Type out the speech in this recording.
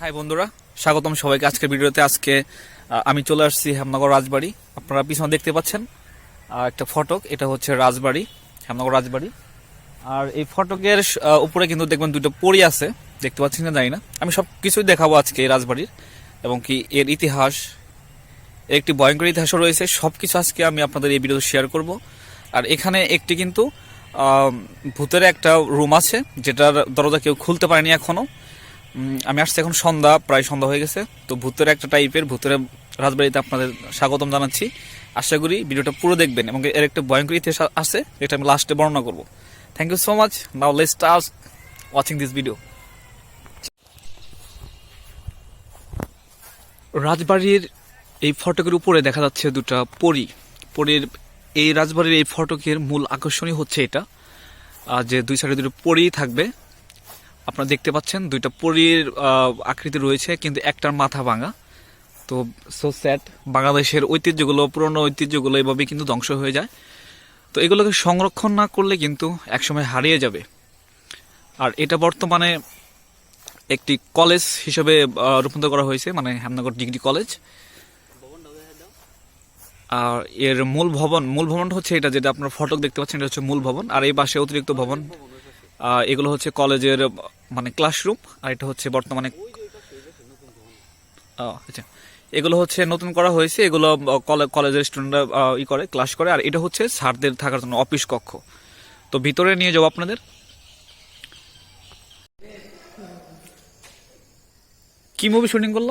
High বন্ধুরা। স্বাগতম সবাইকে আজকের ভিডিওতে। আজকে আমি চলে আসছি হেমনগর রাজবাড়ি। আপনারা পিছনে দেখতে পাচ্ছেন একটা ফটক। এটা হচ্ছে রাজবাড়ি হেমনগর রাজবাড়ি। আর এই ফটকের উপরে কিন্তু দেখবেন দুটো পরি আছে। দেখতে পাচ্ছেন না জানি না। আমি সব কিছুই দেখাবো আজকে এই রাজবাড়ির। এবং কি এর ইতিহাস একটি ভয়ঙ্কর ইতিহাসও রয়েছে। সব কিছু আজকে আমি আপনাদের এই ভিডিও শেয়ার করব। আর এখানে একটি কিন্তু ভূতের একটা রুম আছে যেটার দরজা কেউ খুলতে পারেনি এখনও। উম, আমি আসছি এখন সন্ধ্যা, প্রায় সন্ধ্যা হয়ে গেছে। তো ভূতের একটা টাইপের ভূতের রাজবাড়িতে আপনাদের স্বাগতম জানাচ্ছি। আশা করি ভিডিওটা পুরো দেখবেন এবং এর একটা ভয়ঙ্কর ইতিহাস আছে এটা আমি লাস্টে বর্ণনা করব। Thank you so much now let's start watching this video রাজবাড়ির এই ফটকের উপরে দেখা যাচ্ছে দুটো পরী। পরীর, এই রাজবাড়ির এই ফটকের মূল আকর্ষণই হচ্ছে এটা। যে দুই সাইডে দুটো পরী থাকবে আপনারা দেখতে পাচ্ছেন দুইটা পরীর আকৃতি রয়েছে, কিন্তু একটার মাথা ভাঙা। তো সো স্যাট বাংলাদেশের ঐতিহ্যগুলো, পুরনো ঐতিহ্যগুলো এভাবে কিন্তু ধ্বংস হয়ে যায়। তো এগুলোকে সংরক্ষণ না করলে কিন্তু একসময় হারিয়ে যাবে। আর এটা বর্তমানে একটি কলেজ হিসেবে রূপান্তর করা হয়েছে মানে হেমনগর ডিগ্রি কলেজ। আর এর মূল ভবন, মূল ভবনটা হচ্ছে এটা, যেটা আপনার ফটক দেখতে পাচ্ছেন, এটা হচ্ছে মূল ভবন। আর এই পাশে অতিরিক্ত ভবন এগুলো হচ্ছে কলেজের মানে ক্লাসরুম আর এটা হচ্ছে বর্তমানে আচ্ছা। এগুলো হচ্ছে নতুন করা হয়েছে, এগুলো কলেজের স্টুডেন্টরা ই করে ক্লাস করে, আর এটা হচ্ছে স্যারদের থাকার জন্য অফিস কক্ষ। তো ভিতরে নিয়ে যাব আপনাদের। কি মুভি শুটিং করল?